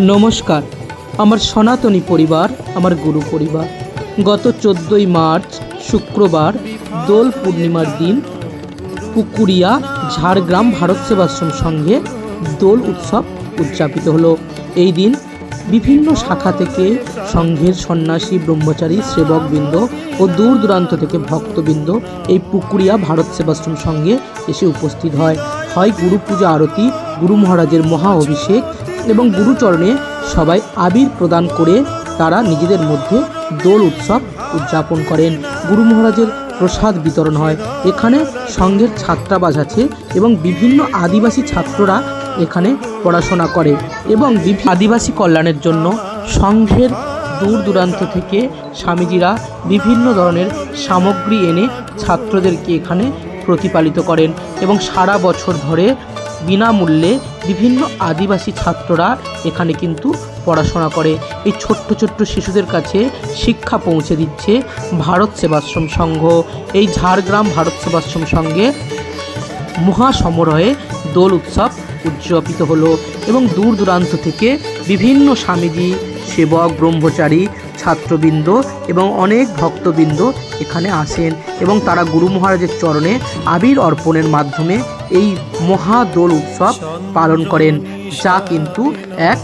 নমস্কার। আমার সনাতনী পরিবার, আমার গুরু পরিবার, গত চোদ্দোই মার্চ, শুক্রবার, দোল পূর্ণিমার দিন, পুকুরিয়া, ঝাড়গ্রাম ভারত সেবাশ্রম সংঘে দোল উৎসব উদযাপিত হলো। এই দিন বিভিন্ন শাখা থেকে সংঘের সন্ন্যাসী, ব্রহ্মচারী, সেবকবৃন্দ ও দূর দূরান্ত থেকে ভক্তবৃন্দ এই পুকুরিয়া ভারত সেবাশ্রম সঙ্গে এসে উপস্থিত হয়। হয় গুরু পূজা আরতি, গুরু মহারাজের মহা অভিষেক এবং গুরুচরণে সবাই আবির প্রদান করে তারা নিজেদের মধ্যে দোল উৎসব উদযাপন করেন। গুরু মহারাজের প্রসাদ বিতরণ হয়। এখানে সংঘের ছাত্রাবাস আছে এবং বিভিন্ন আদিবাসী ছাত্ররা এখানে পড়াশোনা করে এবং আদিবাসী কল্যাণের জন্য সংঘের দূর দূরান্ত থেকে স্বামীজিরা বিভিন্ন ধরনের সামগ্রী এনে ছাত্রদেরকে এখানে প্রতিপালিত করেন এবং সারা বছর ধরে বিনামূল্যে বিভিন্ন আদিবাসী ছাত্ররা এখানে কিন্তু পড়াশোনা করে। এই ছোট্ট ছোট্ট শিশুদের কাছে শিক্ষা পৌঁছে দিচ্ছে ভারত সেবাশ্রম সংঘ। এই ঝাড়গ্রাম ভারত সেবাশ্রম সংঘে মহাসমারোহে দোল উৎসব উদযাপিত হলো এবং দূর দূরান্ত থেকে বিভিন্ন স্বামীজি, সেবক, ব্রহ্মচারী, ছাত্রবৃন্দ এবং অনেক ভক্তবৃন্দ এখানে আসেন এবং তারা গুরু মহারাজের চরণে আবির অর্পণের মাধ্যমে এই মহাদোল উৎসব পালন করেন, যা কিন্তু এক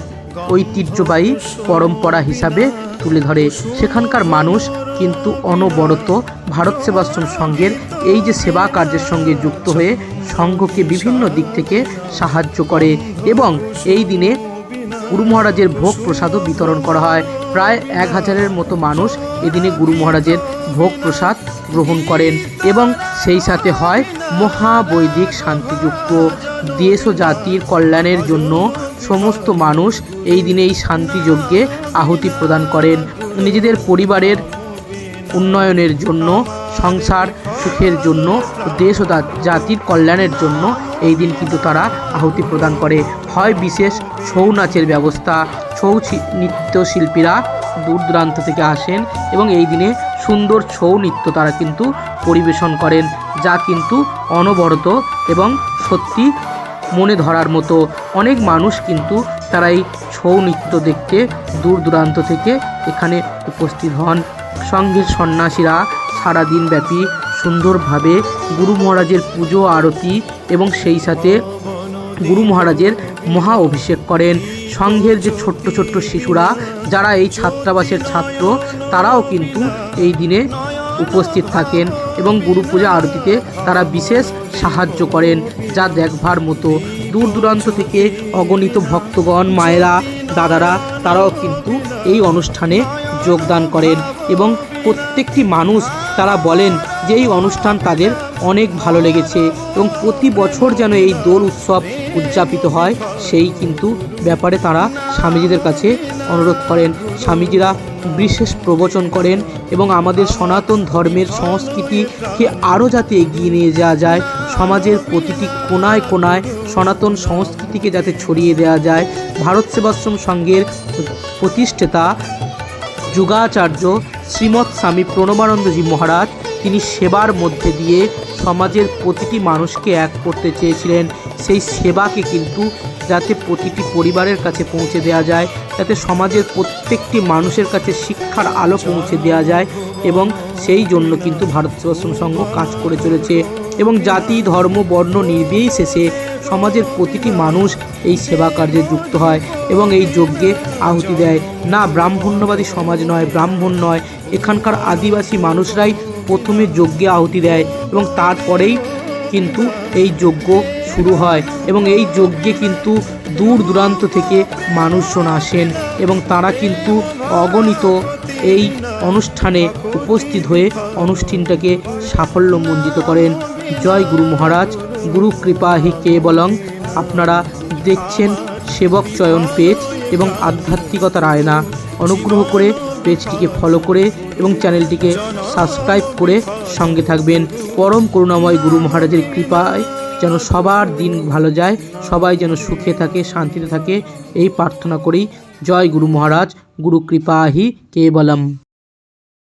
ঐতিহ্যবাহী পরম্পরা হিসাবে তুলে ধরে। সেখানকার মানুষ কিন্তু অনবরত ভারত সেবাশ্রম সংঘের এই যে সেবা কার্যের সঙ্গে যুক্ত হয়ে সংঘকে বিভিন্ন দিক থেকে সাহায্য করে এবং এই দিনে গুরু মহারাজের ভোগ প্রসাদও বিতরণ করা হয়। প্রায় এক হাজারের মতো মানুষ এদিনে গুরু মহারাজের ভোগ প্রসাদ গ্রহণ করেন এবং সেই সাথে হয় মহাবৈদিক শান্তিযুক্ত। দেশ ও জাতির কল্যাণের জন্য সমস্ত মানুষ এই দিনে এই শান্তিযজ্ঞে আহুতি প্রদান করেন। নিজেদের পরিবারের উন্নয়নের জন্য, সংসার সুখের জন্য, দেশ ও জাতির কল্যাণের জন্য এই দিন কিন্তু তারা আহুতি প্রদান করে। হয় বিশেষ ছৌ নাচের ব্যবস্থা। ছৌ নৃত্যশিল্পীরা দূর দূরান্ত থেকে আসেন এবং এই দিনে সুন্দর ছৌ নৃত্য তারা কিন্তু পরিবেশন করেন, যা কিন্তু অনবরত এবং সত্যি মনে ধরার মতো। অনেক মানুষ কিন্তু তারা এই ছৌ নৃত্য দেখতে দূর দূরান্ত থেকে এখানে উপস্থিত হন। সঙ্ঘের সন্ন্যাসীরা সারাদিন ব্যাপী সুন্দরভাবে গুরু মহারাজের পুজো, আরতি এবং সেই সাথে গুরু মহারাজের মহা অভিষেক করেন। সংঘের যে ছোট্ট ছোট্ট শিশুরা, যারা এই ছাত্রাবাসের ছাত্র, তারাও কিন্তু এই দিনে উপস্থিত থাকেন এবং গুরু পূজা আরতিতে তারা বিশেষ সাহায্য করেন, যা দেখবার মতো। দূর দূরান্ত থেকে অগণিত ভক্তগণ, মায়েরা, দাদারা, তারাও কিন্তু এই অনুষ্ঠানে যোগদান করেন এবং প্রত্যেকটি মানুষ তারা বলেন যে এই অনুষ্ঠান তাদের অনেক ভালো লেগেছে এবং প্রতি বছর যেন এই দোল উৎসব উদযাপিত হয়, সেই কিন্তু ব্যাপারে তারা স্বামীজিদের কাছে অনুরোধ করেন। স্বামীজিরা বিশেষ প্রবচন করেন এবং আমাদের সনাতন ধর্মের সংস্কৃতিকে আরও যাতে এগিয়ে নিয়ে যাওয়া যায়, সমাজের প্রতিটি কোনায় কোনায় সনাতন সংস্কৃতিকে যাতে ছড়িয়ে দেওয়া যায়। ভারত সেবাশ্রম সংঘের প্রতিষ্ঠাতা যুগাচার্য শ্রীমৎ স্বামী প্রণবানন্দজি মহারাজ তিনি সেবার মধ্যে দিয়ে সমাজের প্রতিটি মানুষকে এক করতে চেয়েছিলেন। সেই সেবাকে কিন্তু যাতে প্রতিটি পরিবারের কাছে পৌঁছে দেওয়া যায়, যাতে সমাজের প্রত্যেকটি মানুষের কাছে শিক্ষার আলো পৌঁছে দেওয়া যায় এবং সেই জন্য কিন্তু ভারত সেবাশ্রম সংঘ কাজ করে চলেছে। এবং জাতি, ধর্ম, বর্ণ নির্বিশেষে সমাজের প্রতিটি মানুষ এই সেবা কার্যে যুক্ত হয় এবং এই যজ্ঞে আহুতি দেয়। না ব্রাহ্মণ্যবাদী সমাজ নয়, ব্রাহ্মণ নয়, এখানকার আদিবাসী মানুষরাই প্রথমে যজ্ঞে আহুতি দেয় এবং তারপরেই কিন্তু এই যজ্ঞ শুরু হয় এবং এই যজ্ঞে কিন্তু দূর দূরান্ত থেকে মানুষজন আসেন এবং তারা কিন্তু অগণিত এই অনুষ্ঠানে উপস্থিত হয়ে অনুষ্ঠানটাকে সাফল্যমণ্ডিত করেন। জয় গুরু মহারাজ, গুরু কৃপা হি কেবলং। আপনারা দেখছেন সেবক চয়ন পেজ এবং আধ্যাত্মিকতার আয়না অনুগ্রহ করে পেজটিকে ফলো করে এবং চ্যানেলটিকে সাবস্ক্রাইব করে সঙ্গে থাকবেন। পরম করুণাময় গুরু মহারাজের কৃপায় যেন সবার দিন ভালো যায়, সবাই যেন সুখে থাকে, শান্তিতে থাকে, এই প্রার্থনা করি। জয় গুরু মহারাজ, গুরু কৃপাহি কেবলম।